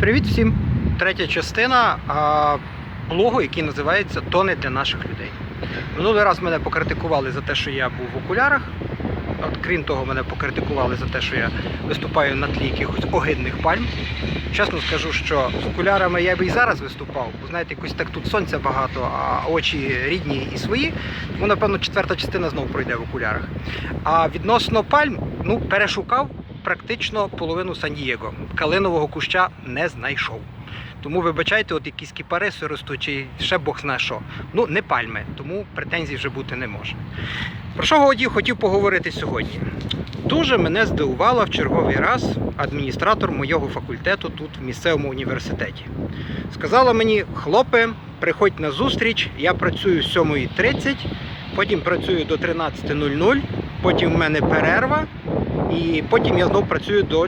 Привіт всім! Третя частина а, блогу, який називається То не для наших людей. Минулий раз мене покритикували за те, що я був в окулярах. От, крім того, мене покритикували за те, що я виступаю на тлі якихось огидних пальм. Чесно скажу, що з окулярами я би і зараз виступав, бо знаєте, якось так тут сонця багато, а очі рідні і свої. Тому, напевно, четверта частина знову пройде в окулярах. А відносно пальм, ну, перешукав практично половину Сан-Дієго. Калинового куща не знайшов. Тому вибачайте, от якісь кіпариси ростуть, чи ще Бог знає що. Ну, не пальми, тому претензій вже бути не може. Про що Годів хотів поговорити сьогодні? Дуже мене здивувала в черговий раз адміністратор моєго факультету тут в місцевому університеті. Сказала мені, хлопе, приходь на зустріч, я працюю з 7.30, потім працюю до 13.00, потім в мене перерва, і потім я знову працюю до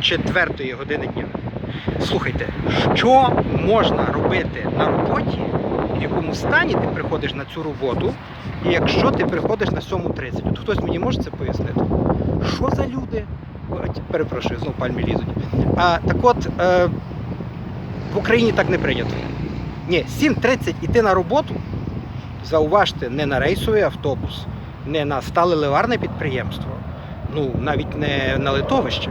4 години дня. Слухайте, що можна робити на роботі, в якому стані ти приходиш на цю роботу, і якщо ти приходиш на 7.30? От хтось мені може це пояснити? Що за люди? Перепрошую, знову пальмі лізуть. А, так от, е, в Україні так не прийнято. Ні, 7.30 іти на роботу, зауважте, не на рейсовий автобус, не на стале ливарне підприємство, ну навіть не на литовище,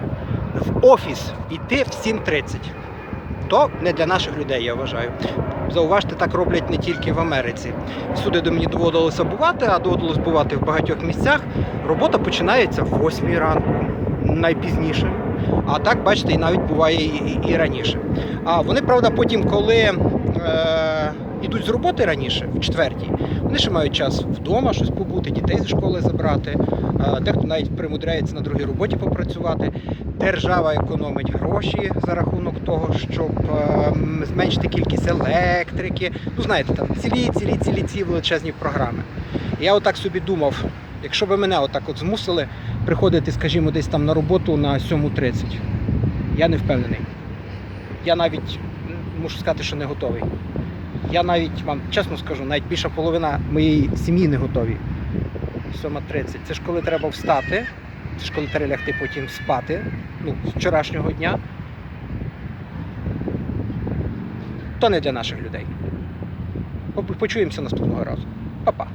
в офіс іти в 7.30. То не для наших людей, я вважаю. Зауважте, так роблять не тільки в Америці. Всюди, де мені доводилося бувати, а доводилось бувати в багатьох місцях, робота починається в 8 ранку, найпізніше. А так, бачите, і навіть буває і, і, і раніше. А вони, правда, потім, коли е, йдуть з роботи раніше, в четвертій, вони ще мають час вдома щось побути, дітей зі школи забрати. Дехто навіть примудряється на другій роботі попрацювати. Держава економить гроші за рахунок того, щоб е, зменшити кількість електрики. Ну, знаєте, там цілі, цілі, цілі ці величезні програми. Я отак собі думав, якщо б мене отак от змусили приходити, скажімо, десь там на роботу на 7.30, я не впевнений. Я навіть м, мушу сказати, що не готовий. Я навіть вам чесно скажу, навіть більша половина моєї сім'ї не готові. 7.30. Це ж коли треба встати, це ж коли треба лягти потім спати ну, з вчорашнього дня. То не для наших людей. Почуємося наступного разу. Па-па!